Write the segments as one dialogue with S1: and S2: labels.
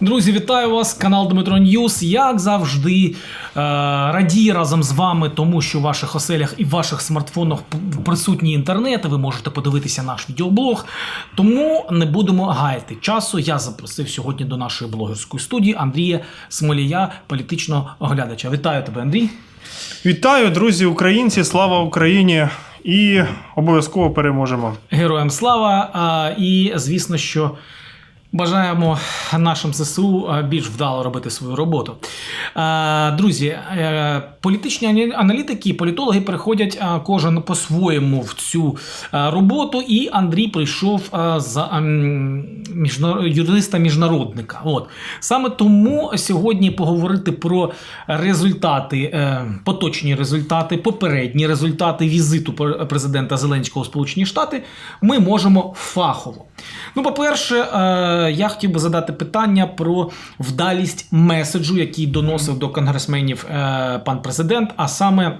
S1: Друзі, вітаю вас! Канал Дмитро Ньюс. Як завжди, е, радію разом з вами, тому що в ваших оселях і в ваших смартфонах п- присутній інтернет. Ви можете подивитися наш відеоблог. Тому не будемо гаяти часу. Я запросив сьогодні до нашої блогерської студії Андрія Смолія, політичного оглядача. Вітаю тебе, Андрій.
S2: Вітаю, друзі, українці! Слава Україні! І обов'язково переможемо.
S1: Героям слава! І звісно, що бажаємо нашим ЗСУ більш вдало робити свою роботу. Друзі, е, політичні аналітики, політологи переходять кожен по-своєму в цю роботу. І Андрій прийшов за ем, юриста-міжнародника. От саме тому сьогодні поговорити про результати, е, поточні результати, попередні результати візиту пр- президента Зеленського у Сполучені Штати ми можемо фахово. Ну, по-перше, е, я хотів би задати питання про вдалість меседжу, який доносив до конгресменів е, пан президент, а саме.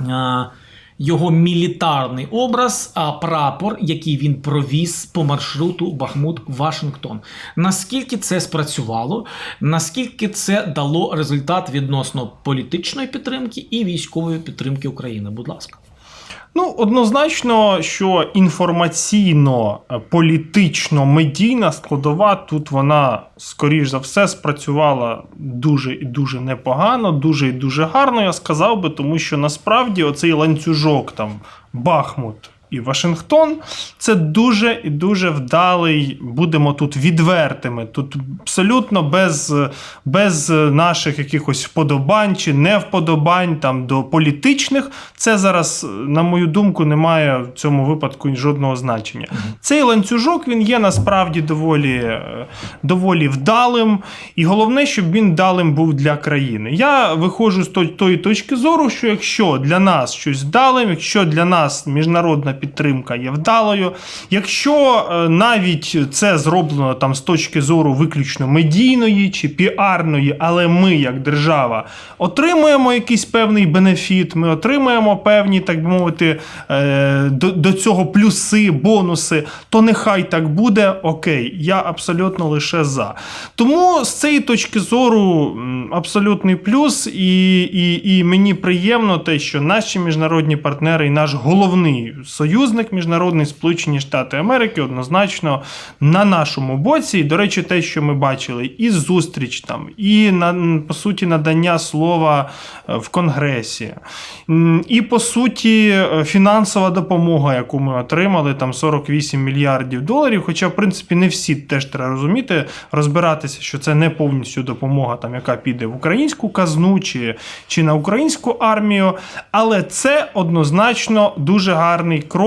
S1: е, Його мілітарний образ, а прапор, який він провіз по маршруту Бахмут-Вашингтон. Наскільки це спрацювало? Наскільки це дало результат відносно політичної підтримки і військової підтримки України? Будь ласка.
S2: Ну, однозначно, що інформаційно, е, політично, медійна складова тут вона, скоріш за все, спрацювала дуже і дуже непогано, дуже і дуже гарно, я сказав би, тому що насправді оцей ланцюжок там Бахмут. І Вашингтон це дуже і дуже вдалий. Будемо тут відвертими. Тут абсолютно без, без наших якихось вподобань чи невподобань там до політичних. Це зараз, на мою думку, не має в цьому випадку жодного значення. Цей ланцюжок він є насправді доволі, е, доволі вдалим, і головне, щоб він вдалим був для країни. Я виходжу з тої точки зору, що якщо для нас щось вдалим, якщо для нас міжнародна підтримка є вдалою, якщо е, навіть це зроблено там з точки зору виключно медійної чи піарної, але ми, як держава, отримуємо якийсь певний бенефіт, ми отримуємо певні, так би мовити, е, до, цього плюси, бонуси, то нехай так буде. Окей, я абсолютно лише за. Тому з цієї точки зору абсолютний плюс, і, і, і мені приємно те, що наші міжнародні партнери і наш головний союзник міжнародний Сполучені Штати Америки однозначно на нашому боці. І, до речі, те, що ми бачили, і зустріч там, і на по суті надання слова е, в Конгресі, і по суті е, фінансова допомога, яку ми отримали, там 48 мільярдів доларів. Хоча, в принципі, не всі теж треба розуміти, розбиратися, що це не повністю допомога, там, яка піде в українську казну чи, чи на українську армію. Але це однозначно дуже гарний крок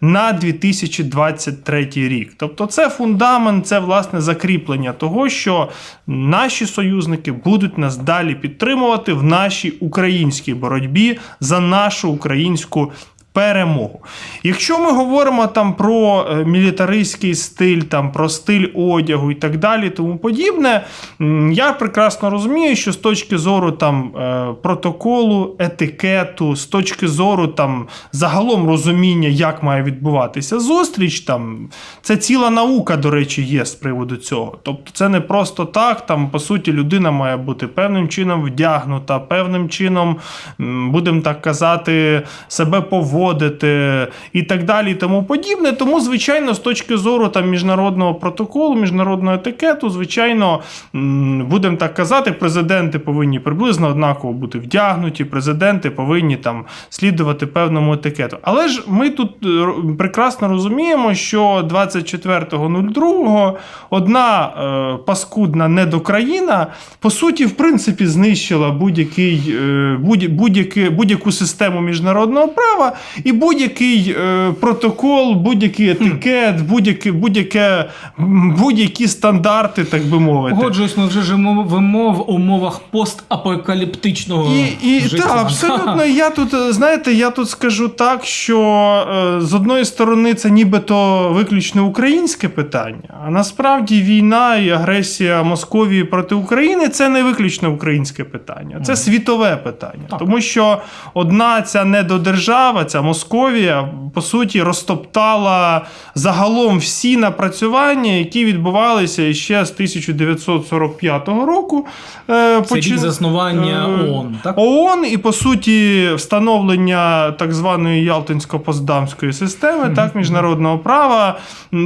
S2: на 2023 рік. Тобто, це фундамент, це власне закріплення того, що наші союзники будуть нас далі підтримувати в нашій українській боротьбі за нашу українську. Перемогу. Якщо ми говоримо там про е, мілітаристський стиль, там про стиль одягу і так далі, тому подібне, я прекрасно розумію, що з точки зору там е, протоколу, етикету, з точки зору там загалом розуміння, як має відбуватися зустріч, там це ціла наука, до речі, є з приводу цього. Тобто, це не просто так. Там по суті людина має бути певним чином вдягнута, певним чином, будемо так казати, себе поводити і так далі, і тому подібне. Тому, звичайно, з точки зору там міжнародного протоколу, міжнародного етикету, звичайно, будемо так казати, президенти повинні приблизно однаково бути вдягнуті, президенти повинні там слідувати певному етикету. Але ж ми тут е, прекрасно розуміємо, що 24.02 одна е, паскудна недокраїна, по суті, в принципі, знищила е, будь, будь-яке- будь-яку систему міжнародного права і будь-який е, протокол, будь-який етикет, будь-яке, будь-яке, будь-які стандарти, так би мовити.
S1: Погоджуюсь, ми вже живемо в умовах постапокаліптичного
S2: І, і
S1: життя.
S2: та, абсолютно. Я тут, е, знаєте, я тут скажу так, що е, з одної сторони це нібито виключно українське питання, а насправді війна і агресія Московії проти України це не виключно українське питання, це світове питання.
S1: Так.
S2: Тому що одна ця недодержава, ця Московія, по суті, розтоптала загалом всі напрацювання, які відбувалися ще з 1945 року. Е,
S1: Це рік заснування
S2: е,
S1: ООН, так?
S2: ООН і по суті встановлення так званої Ялтинсько-Поздамської системи, так, міжнародного права.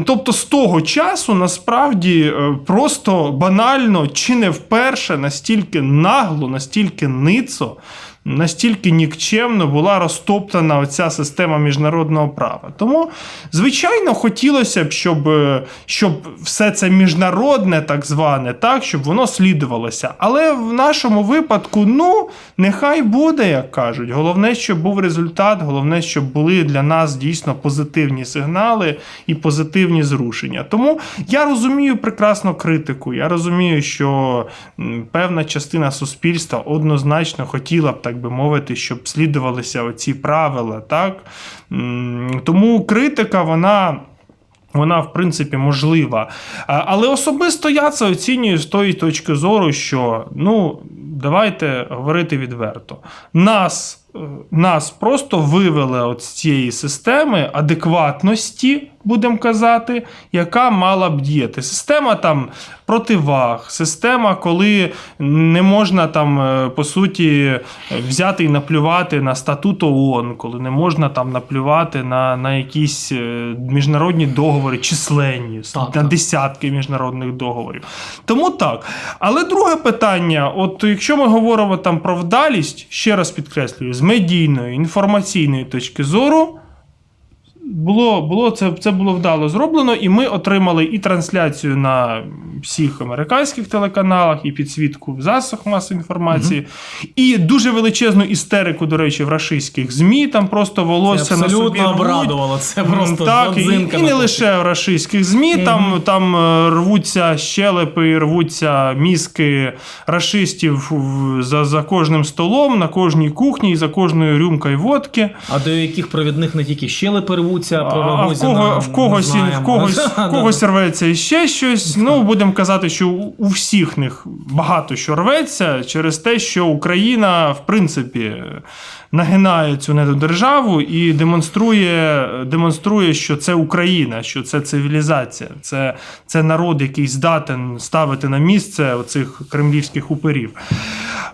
S2: Тобто з того часу насправді е, просто банально чи не вперше настільки нагло, настільки ницо. Настільки нікчемно була розтоптана оця система міжнародного права. Тому, звичайно, хотілося б, щоб, е, щоб все це міжнародне, так зване, так, щоб воно слідувалося. Але в нашому випадку, ну, нехай буде, як кажуть. Головне, щоб був результат, головне, щоб були для нас дійсно позитивні сигнали і позитивні зрушення. Тому я розумію прекрасно критику. Я розумію, що певна частина суспільства однозначно хотіла б, так би мовити, щоб слідувалися оці правила. Так? Тому критика, вона. Вона, в принципі, можлива. Але особисто я це оцінюю з тої точки зору, що ну, давайте говорити відверто. Нас, е, нас просто вивели от з цієї системи адекватності, будемо казати, яка мала б діяти. Система там противаг, система, коли не можна там, е, по суті, взяти і наплювати на статут ООН, коли не можна там наплювати на, на якісь е, міжнародні договори, численні,
S1: Так,
S2: на
S1: так.
S2: десятки міжнародних договорів. Тому так. Але друге питання: от якщо ми говоримо там про вдалість, ще раз підкреслюю, з медійної, інформаційної точки зору. Було, було це, це було вдало зроблено, і ми отримали і трансляцію на всіх американських телеканалах, і підсвітку в засобах масової інформації, і дуже величезну істерику, до речі, в рашистських ЗМІ. Там просто
S1: Це
S2: волосся на собі
S1: абсолютно
S2: рвуть.
S1: обрадувало. Це просто
S2: так, і, і не лише в рашистських ЗМІ, там, там е, рвуться щелепи, рвуться мізки рашистів за, за кожним столом, на кожній кухні і за кожною рюмкою водки.
S1: А до яких провідних не тільки щелепи рвуться, про
S2: А в, кого, в, когось,
S1: не
S2: в когось, в когось рветься ще щось. Ну, будемо казати, що у всіх них багато що рветься через те, що Україна, в принципі, нагинає цю недодержаву і демонструє, демонструє, що це Україна, що це цивілізація, це, це народ, який здатен ставити на місце оцих кремлівських уперів.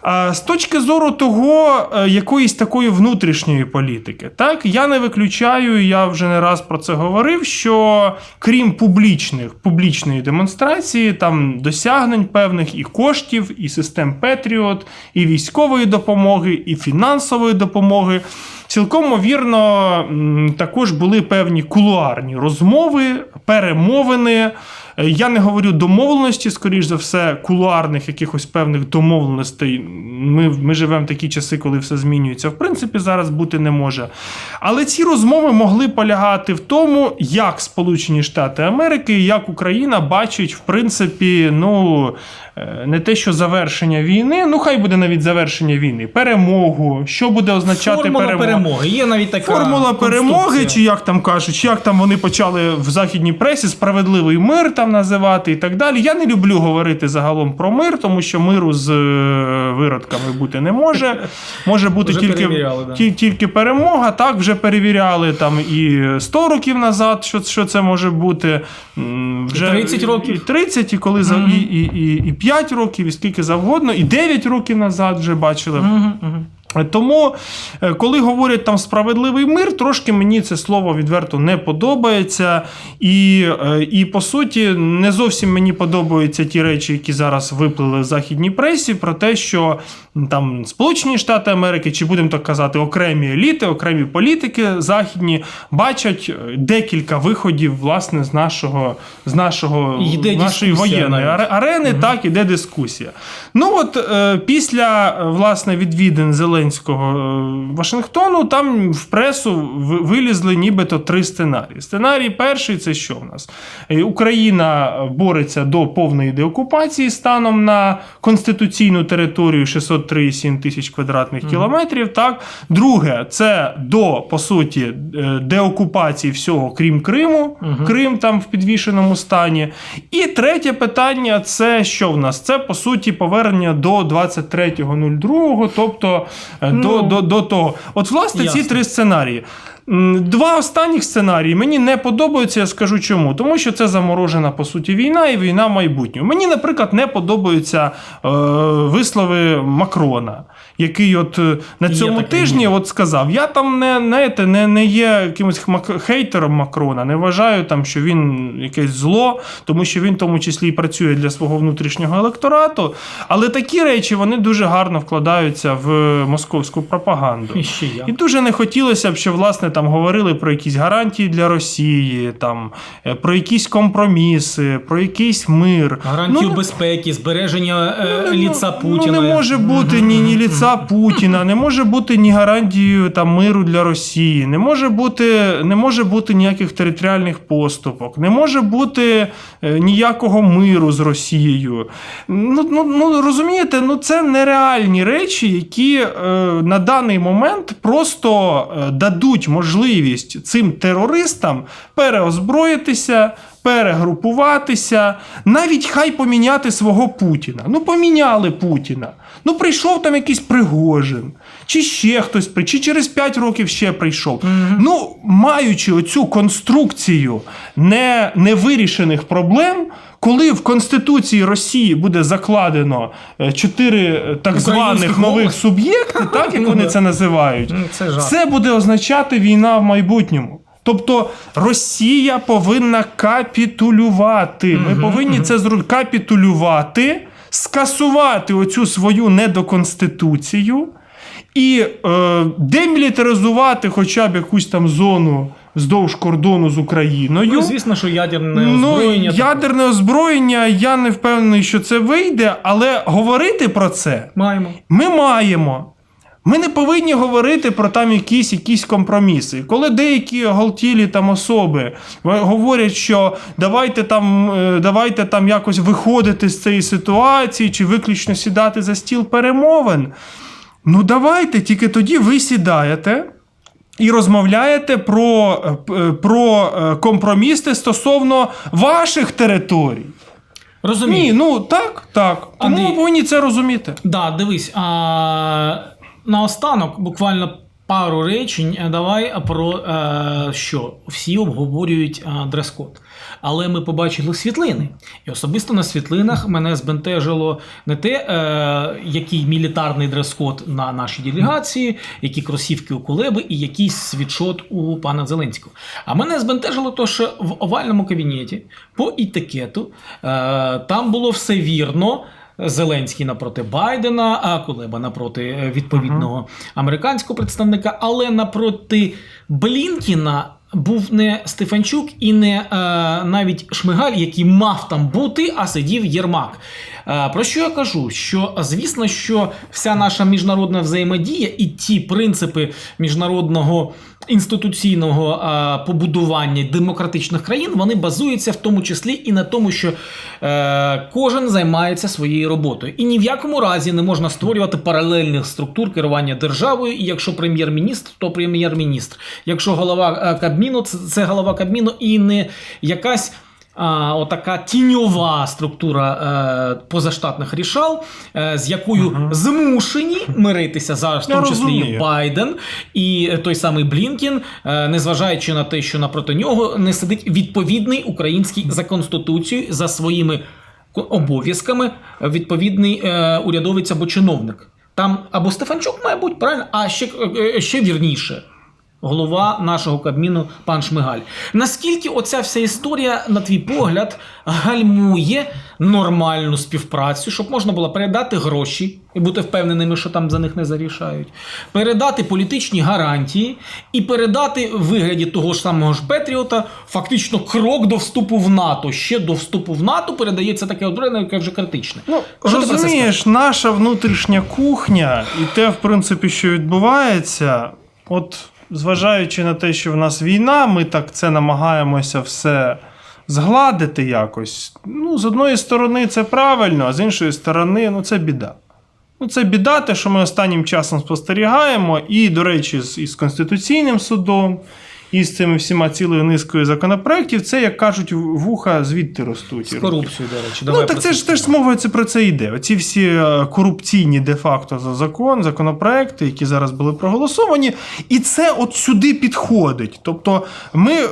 S2: А З точки зору того, е, якоїсь такої внутрішньої політики, так я не виключаю, я вже не раз про це говорив. Що крім публічних публічної демонстрації, там досягнень певних і коштів, і систем Петріот, і військової допомоги, і фінансової допомоги. Цілком вірно, також були певні кулуарні розмови, перемовини. Е, Я не говорю домовленості, скоріш за все, кулуарних якихось певних домовленостей. Ми, ми живемо в такі часи, коли все змінюється. В принципі, зараз бути не може. Але ці розмови могли полягати в тому, як Сполучені Штати Америки, як Україна бачить, в принципі, ну не те, що завершення війни, ну хай буде навіть завершення війни, перемогу, що буде означати
S1: Формула
S2: перемога.
S1: перемоги. Є навіть така
S2: Формула перемоги, чи як там кажуть, чи як там вони почали в західній пресі справедливий мир там називати і так далі. Я не люблю говорити загалом про мир, тому що миру з е, виродками бути не може. Може бути
S1: Вже
S2: тільки,
S1: да.
S2: тільки перемога. Так, вже перевіряли там і 100 років назад, що, що це може бути. Вже
S1: 30 років.
S2: І 30, і коли за, і, і, і, і 5 років, і скільки завгодно, і 9 років назад вже бачили.
S1: Угу, мгм.
S2: Тому, е, коли говорять там справедливий мир, трошки мені це слово відверто не подобається. І, е, і по суті, не зовсім мені подобаються ті речі, які зараз виплили в західній пресі, про те, що там Сполучені Штати Америки, чи будемо так казати, окремі еліти, окремі політики західні бачать е, декілька виходів власне з нашого з нашого
S1: Йде
S2: нашої воєнної
S1: навіть.
S2: аре- арени, так іде дискусія. Ну от е, після е, власне відвідин Зеленського е, Вашингтону, там в пресу вилізли нібито три сценарії. Сценарій перший це що в нас? Е, Україна бореться до повної деокупації станом на конституційну територію 603,7 тисяч квадратних кілометрів. Так, друге, це до по суті е, деокупації всього, крім Криму. Крим там в підвішеному стані. І третє питання це що в нас? Це по суті повернення до 23.02, тобто до,
S1: Ну,
S2: до, до того. От, власне, ці три сценарії. Два останніх сценарії мені не подобаються, я скажу чому. Тому що це заморожена по суті війна і війна в майбутньому. Мені, наприклад, не подобаються е, вислови Макрона, який от е, на цьому тижні от сказав: я там не, знаєте, не, не є якимось хейтером Макрона, не вважаю там, що він якесь зло, тому що він в тому числі і працює для свого внутрішнього електорату. Але такі речі вони дуже гарно вкладаються в московську пропаганду.
S1: І ще я.
S2: І дуже не хотілося б, щоб власне там говорили про якісь гарантії для Росії, там е, про якісь компроміси, про якийсь мир.
S1: Гарантію
S2: Ну,
S1: безпеки, збереження е,
S2: ну,
S1: ліца Путіна.
S2: Ну, не може бути ні, ні ліца Путіна, не може бути ні гарантією там миру для Росії, не може бути, не може бути ніяких територіальних поступок, не може бути е, ніякого миру з Росією. Ну, ну, ну розумієте, ну це нереальні речі, які е, на даний момент просто е, дадуть можливість цим терористам переозброїтися. Перегрупуватися, навіть хай поміняти свого Путіна. Ну, поміняли Путіна. Ну, прийшов там якийсь Пригожин, чи ще хтось, при- чи через 5 років ще прийшов. Ну, маючи оцю конструкцію не, невирішених проблем, коли в Конституції Росії буде закладено е, чотири е, так званих нових суб'єкти, так як
S1: Ну,
S2: вони це називають,
S1: Ну, це
S2: буде означати війна в майбутньому. Тобто Росія повинна капітулювати. Ми повинні це зробити капітулювати, скасувати оцю свою недоконституцію і е, демілітаризувати хоча б якусь там зону вздовж кордону з Україною.
S1: Ну, звісно, що ядерне
S2: Ну,
S1: озброєння.
S2: ядерне озброєння, я не впевнений, що це вийде, але говорити про це
S1: маємо.
S2: ми маємо. Ми не повинні говорити про там якісь, якісь компроміси. Коли деякі оголтілі там особи е, говорять, що давайте там, е, давайте там якось виходити з цієї ситуації, чи виключно сідати за стіл перемовин. Ну давайте, тільки тоді ви сідаєте. І розмовляєте про, е, про компроміси стосовно ваших територій.
S1: Розумію.
S2: Ні, ну так, так. Тому
S1: Андрій-
S2: повинні це розуміти.
S1: Да, дивись, а, наостанок буквально пару речень. е, Давай про е, що всі обговорюють е, дрес-код. Але ми побачили світлини. І особисто на світлинах мене збентежило не те, е, який мілітарний дрес-код на нашій делегації, які кросівки у Кулеби і якийсь світшот у пана Зеленського. А мене збентежило то, що в овальному кабінеті по етикету е, там було все вірно. Зеленський напроти Байдена, а Кулеба напроти е, відповідного американського представника, але напроти Блінкіна був не Стефанчук і не е, навіть Шмигаль, який мав там бути, а сидів Єрмак. Е, про що я кажу? Що звісно, що вся наша міжнародна взаємодія і ті принципи міжнародного інституційного е, побудування демократичних країн вони базуються в тому числі і на тому, що е, кожен займається своєю роботою. І ні в якому разі не можна створювати паралельних структур керування державою. І якщо прем'єр-міністр, то прем'єр-міністр. Якщо голова Кабміну, це голова Кабміну і не якась. А, отака тіньова структура е, позаштатних рішал, е, з якою змушені миритися зараз, в тому числі і. Байден і той самий Блінкін, е, незважаючи на те, що напроти нього не сидить відповідний український за конституцією за своїми обов'язками відповідний е, урядовець або чиновник. Там або Стефанчук, має бути, правильно, а ще, ще вірніше. Голова нашого кабміну пан Шмигаль. Наскільки оця вся історія, на твій погляд, гальмує нормальну співпрацю, щоб можна було передати гроші і бути впевненими, що там за них не зарішають, передати політичні гарантії і передати в вигляді того ж самого ж Петріота фактично крок до вступу в НАТО. Ще до вступу в НАТО передається таке озброєння, яке вже критичне.
S2: Ну,
S1: Що
S2: розумієш, наша внутрішня кухня і те, в принципі, що відбувається, от зважаючи на те, що в нас війна, ми так це намагаємося все згладити якось. Ну, з одної сторони, це правильно, а з іншої сторони, ну це біда. Ну, це біда, те, що ми останнім часом спостерігаємо, і, до речі, з, із Конституційним судом, із цими всіма цілою низкою законопроєктів, це, як кажуть, вуха звідти ростуть.
S1: З корупцією, до речі.
S2: Ну, так це ж теж мова це про це йде. Оці всі е, корупційні де-факто за закон, законопроекти, які зараз були проголосовані, і це от сюди підходить. Тобто, ми, е,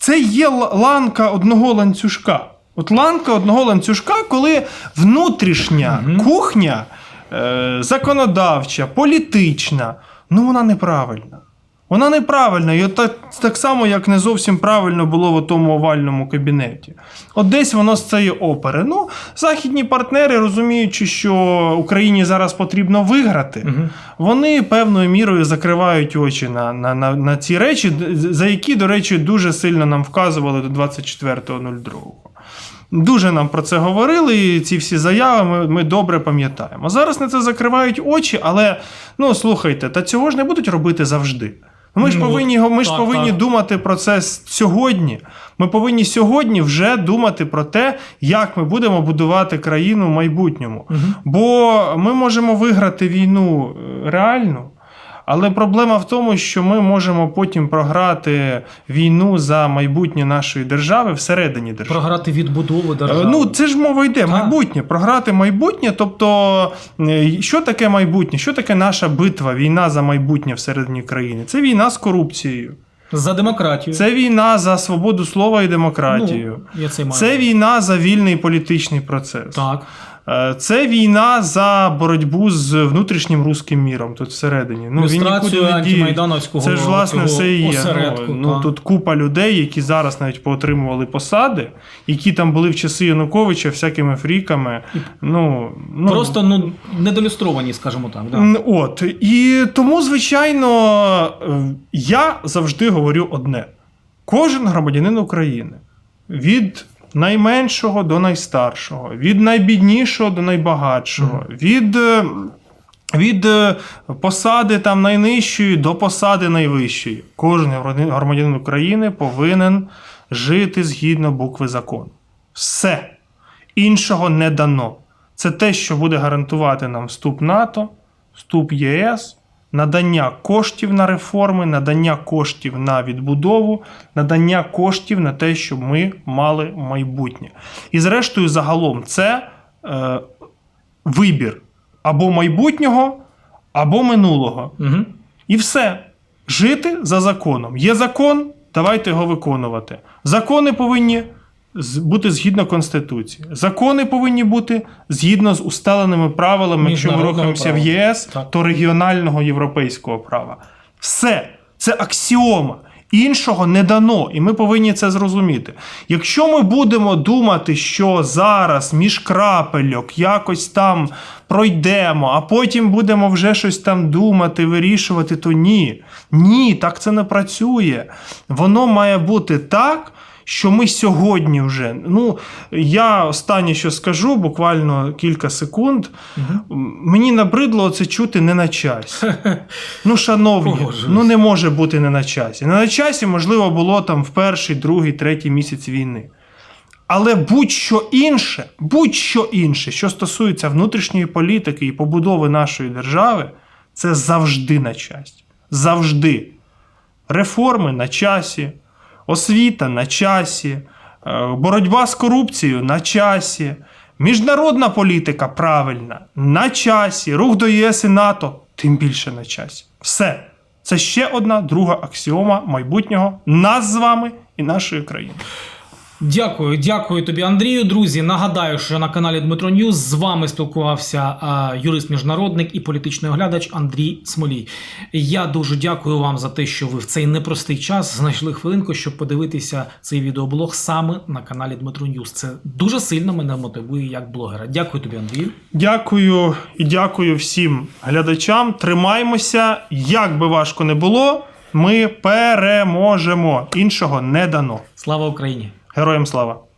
S2: це є ланка одного ланцюжка. От ланка одного ланцюжка, коли внутрішня кухня, е, законодавча, політична, ну вона неправильна. Вона неправильна, і от так, так само, як не зовсім правильно було в тому овальному кабінеті. От десь воно з цієї опери. Ну, західні партнери, розуміючи, що Україні зараз потрібно виграти,
S1: Мгм.
S2: вони певною мірою закривають очі на, на, на, на ці речі, за які, до речі, дуже сильно нам вказували до 24.02. Дуже нам про це говорили, і ці всі заяви ми, ми добре пам'ятаємо. Зараз на це закривають очі, але ну слухайте, та цього ж не будуть робити завжди. Ми ж
S1: Ну,
S2: повинні, ми ж
S1: так,
S2: повинні
S1: так.
S2: думати про це сьогодні. Ми повинні сьогодні вже думати про те, як ми будемо будувати країну в майбутньому.
S1: Угу.
S2: Бо ми можемо виграти війну реальну. реально, але проблема в тому, що ми можемо потім програти війну за майбутнє нашої держави всередині держави.
S1: Програти відбудову
S2: Е,
S1: держави.
S2: Ну, це ж мова йде,
S1: Так.
S2: майбутнє, програти майбутнє. Тобто, е, що таке майбутнє? Що таке наша битва, війна за майбутнє всередині країни? Це війна з корупцією,
S1: За демократію.
S2: це війна за свободу слова і демократію.
S1: Ну, я це маю.
S2: Це війна за вільний політичний процес.
S1: Так.
S2: Е, Це війна за боротьбу з внутрішнім руським міром тут всередині. Ну, він нікуди не діє.
S1: антимайдановського
S2: Це ж власне все і є.
S1: осередку,
S2: ну, ну тут купа людей, які зараз навіть поотримували посади, які там були в часи Януковича всякими фріками. Ну, ну
S1: Просто ну, недолюстровані, скажімо так. Да.
S2: От і тому, звичайно, е, я завжди говорю одне: кожен громадянин України від найменшого до найстаршого, від найбіднішого до найбагатшого, від, е, від е, посади там найнижчої до посади найвищої. Кожен громадянин- громадянин України повинен жити згідно букви закону. Все. Іншого не дано. Це те, що буде гарантувати нам вступ НАТО, вступ ЄС, надання коштів на реформи, надання коштів на відбудову, надання коштів на те, щоб ми мали майбутнє. І зрештою, загалом, це е, вибір або майбутнього, або минулого.
S1: Угу.
S2: І все. Жити за законом. Є закон, давайте його виконувати. Закони повинні бути згідно Конституції. Закони повинні бути згідно з усталеними правилами. Якщо ми рухаємося в. ЄС,
S1: Так.
S2: то регіонального європейського права. Все. Це аксіома. Іншого не дано, і ми повинні це зрозуміти. Якщо ми будемо думати, що зараз між крапельок якось там пройдемо, а потім будемо вже щось там думати, вирішувати, то ні. Ні, так це не працює. Воно має бути так. Що ми сьогодні вже. Ну, я останнє, що скажу, буквально кілька секунд. М, Мені набридло це чути не на часі. Ну, шановні, ну не може бути не на часі. Не на часі, можливо, було там в перший, другий, третій місяць війни. Але будь-що інше, будь-що інше, що стосується внутрішньої політики і побудови нашої держави, це завжди на часі. Завжди. Реформи на часі, освіта на часі, е, боротьба з корупцією на часі, міжнародна політика правильна на часі, рух до ЄС і НАТО тим більше на часі. Все. Це ще одна друга аксіома майбутнього нас з вами і нашої країни.
S1: Дякую, дякую тобі, Андрію. Друзі, нагадаю, що на каналі Дмитро Ньюз з вами спілкувався юрист-міжнародник і політичний оглядач Андрій Смолій. Я дуже дякую вам за те, що ви в цей непростий час знайшли хвилинку, щоб подивитися цей відеоблог саме на каналі Дмитро Ньюз. Це дуже сильно мене мотивує як блогера. Дякую тобі, Андрію.
S2: Дякую і дякую всім глядачам. Тримаймося, як би важко не було, ми переможемо. Іншого не дано.
S1: Слава Україні!
S2: Героям слава!